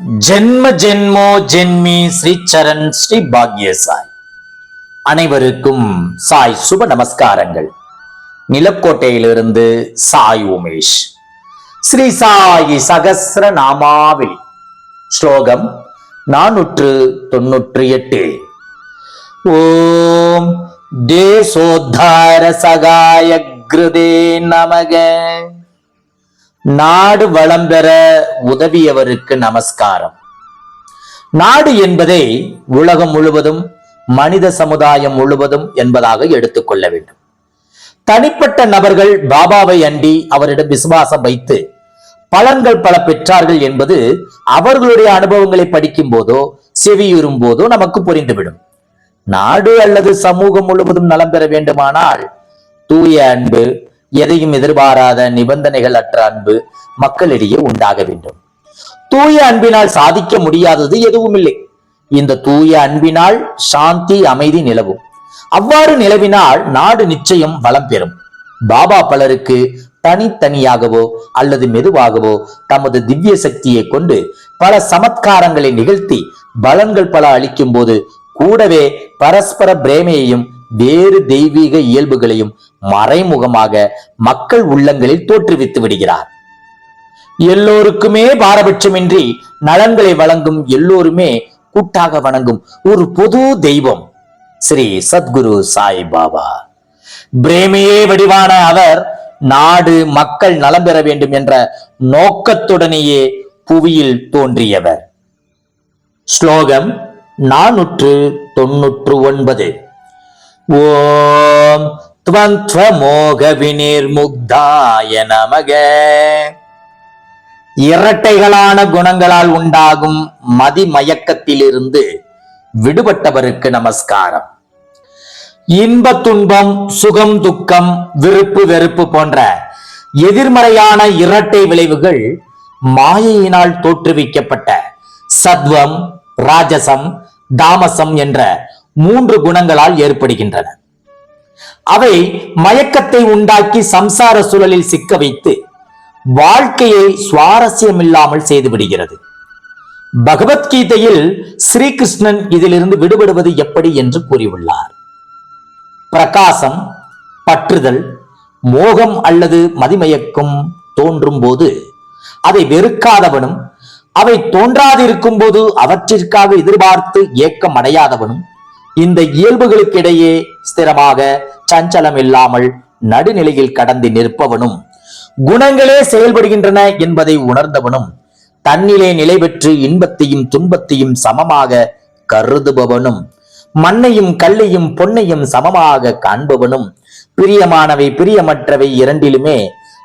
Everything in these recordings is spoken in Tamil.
ஜென்ம ஜென்மோ ஜென்மி ஸ்ரீ சரண் ஸ்ரீ பாக்ய சாய் அனைவருக்கும் சாய் சுப நமஸ்காரங்கள். நிலக்கோட்டையிலிருந்து சாய் உமேஷ். ஸ்ரீ சாயி சகசிர நாமாவளி ஸ்லோகம் நானூற்று தொன்னூற்றி எட்டு. ஓம் தேசோத்தார சகாய கிருதே நமக. நாடு வளம் பெற உதவியவருக்கு நமஸ்காரம். நாடு என்பதை உலகம் முழுவதும் மனித சமுதாயம் முழுவதும் என்பதாக எடுத்துக்கொள்ள வேண்டும். தனிப்பட்ட நபர்கள் பாபாவை அண்டி அவரிடம் விசுவாசம் வைத்து பலன்கள் பல பெற்றார்கள் என்பது அவர்களுடைய அனுபவங்களை படிக்கும் போதோ செவியுறும் போதோ நமக்கு புரிந்துவிடும். நாடு அல்லது சமூகம் முழுவதும் நலம் பெற வேண்டுமானால் தூய அன்பு எதையும் எதிர்பாராத நிபந்தனைகள் அற்ற அன்பு மக்களிடையே உண்டாக வேண்டும். தூய அன்பினால் சாதிக்க முடியாதது எதுவும் இல்லை. இந்த தூய அன்பினால் சாந்தி அமைதி நிலவும். அவ்வாறு நிலவினால் நாடு நிச்சயம் வளம் பெறும். பாபா பலருக்கு தனித்தனியாகவோ அல்லது மெதுவாகவோ தமது திவ்ய சக்தியை கொண்டு பல சமத்காரங்களை நிகழ்த்தி பலன்கள் பல அளிக்கும் போது கூடவே பரஸ்பர பிரேமையையும் வேறு தெய்வீக இயல்புகளையும் மறைமுகமாக மக்கள் உள்ளங்களில் தோற்றுவித்து விடுகிறார். எல்லோருக்குமே பாரபட்சமின்றி நலன்களை வழங்கும் எல்லோருமே கூட்டாக வணங்கும் ஒரு பொது தெய்வம் ஸ்ரீ சத்குரு சாய் பாபா பிரேமையே வடிவான அவர் நாடு மக்கள் நலம் பெற வேண்டும் என்ற நோக்கத்துடனேயே புவியில் தோன்றியவர். ஸ்லோகம் நானூற்று தொன்னூற்று ஒன்பது. ஓம் துவந்த்வமோக வினிர்முக்தாய நமக. இரட்டைகளான குணங்களால் உண்டாகும் மதிமயக்கத்திலிருந்து விடுபட்டவருக்கு நமஸ்காரம். இன்ப துன்பம் சுகம் துக்கம் விருப்பு வெறுப்பு போன்ற எதிர்மறையான இரட்டை விளைவுகள் மாயையினால் தோற்றுவிக்கப்பட்ட சத்வம் ராஜசம் தாமசம் என்ற மூன்று குணங்களால் ஏற்படுகின்றன. அவை மயக்கத்தை உண்டாக்கி சம்சார சூழலில் சிக்க வைத்து வாழ்க்கையை சுவாரஸ்யமில்லாமல் செய்துவிடுகிறது பகவத்கீதையில் ஸ்ரீகிருஷ்ணன் இதிலிருந்து விடுபடுவது எப்படி என்று கூறியுள்ளார். பிரகாசம் பற்றுதல் மோகம் அல்லது மதிமயக்கம் தோன்றும் போது அதை வெறுக்காதவனும் அவை தோன்றாதிருக்கும் போது அவற்றிற்காக எதிர்பார்த்து ஏக்கம் அடையாதவனும் இந்த இயல்புகளுக்கிடையே ஸ்திரமாக சஞ்சலம் இல்லாமல் நடுநிலையில் கடந்து நிற்பவனும் குணங்களே செயல்படுகின்றன என்பதை உணர்ந்தவனும் தன்னிலே நிலை பெற்று இன்பத்தையும் துன்பத்தையும் சமமாக கருதுபவனும் மண்ணையும் கல்லையும் பொன்னையும் சமமாக காண்பவனும் பிரியமானவை பிரியமற்றவை இரண்டிலுமே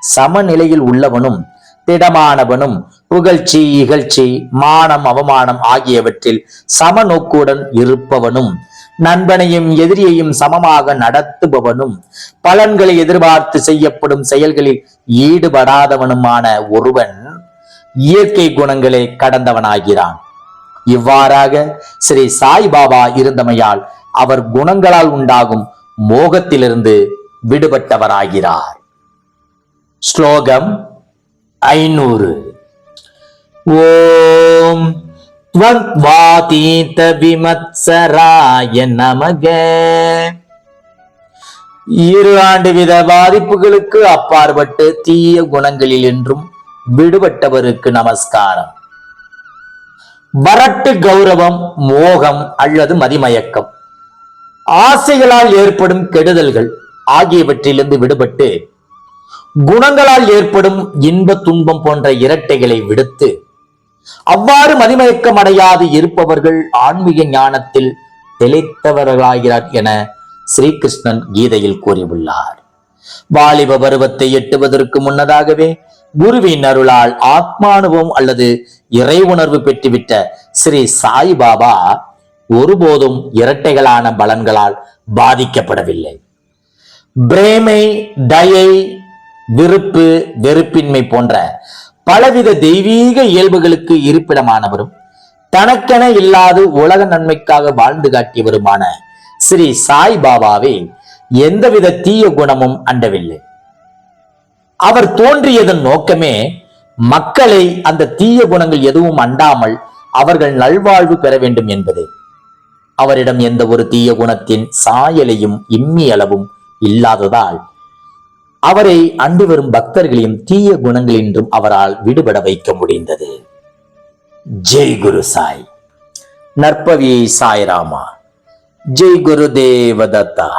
சமநிலையில் உள்ளவனும் திடமானவனும் புகழ்ச்சி இகழ்ச்சி மானம் அவமானம் ஆகியவற்றில் சமநோக்குடன் இருப்பவனும் நண்பனையும் எதிரியையும் சமமாக நடத்துபவனும் பலன்களை எதிர்பார்த்து செய்யப்படும் செயல்களில் ஈடுபடாதவனுமான ஒருவன் இயற்கை குணங்களை கடந்தவனாகிறான். இவ்வாறாக ஸ்ரீ சாய்பாபா இருந்தமையால் அவர் குணங்களால் உண்டாகும் மோகத்திலிருந்து விடுபட்டவராகிறார். ஸ்லோகம் ஐநூறு. ஓம் வத்வாதீத விமத்சராய நமக. இரு ஆண்டு வித பாதிப்புகளுக்கு அப்பாற்பட்டு தீய குணங்களில் என்றும் விடுபட்டவருக்கு நமஸ்காரம். வரட்டு கௌரவம் மோகம் அல்லது மதிமயக்கம். ஆசைகளால் ஏற்படும் கெடுதல்கள் ஆகியவற்றிலிருந்து விடுபட்டு குணங்களால் ஏற்படும் இன்ப துன்பம் போன்ற இரட்டைகளை விடுத்து அவ்வாறு மதிமயக்கம் அடையாது இருப்பவர்கள் ஆன்மீக ஞானத்தில் தெளித்தவர்களாகிறார் என ஸ்ரீகிருஷ்ணன் கீதையில் கூறியுள்ளார். வாலிப பருவத்தை எட்டுவதற்கு முன்னதாகவே குருவின் அருளால் ஆத்மானுபவம் அல்லது இறை உணர்வு பெற்றுவிட்ட ஸ்ரீ சாய் பாபா ஒருபோதும் இரட்டைகளான பலன்களால் பாதிக்கப்படவில்லை. பிரேமை தயை விருப்பு வெறுப்பின்மை போன்ற பலவித தெய்வீக இயல்புகளுக்கு இருப்பிடமானவரும் தனக்கென இல்லாது உலக நன்மைக்காக வாழ்ந்து காட்டியவருமான ஸ்ரீ சாய் பாபாவை எந்தவித தீய குணமும் அண்டவில்லை. அவர் தோன்றியதன் நோக்கமே மக்களை அந்த தீய குணங்கள் எதுவும் அண்டாமல் அவர்கள் நல்வாழ்வு பெற வேண்டும் என்பது. அவரிடம் எந்த ஒரு தீய குணத்தின் சாயலையும் இம்மி அளவும் இல்லாததால் அவரை அண்டி வரும் பக்தர்களையும் தீய குணங்களின்றும் அவரால் விடுபட வைக்க முடிந்தது. ஜெய் குரு சாய். நற்பவி சாய்ராமா ஜெய் குரு தேவதத்தா.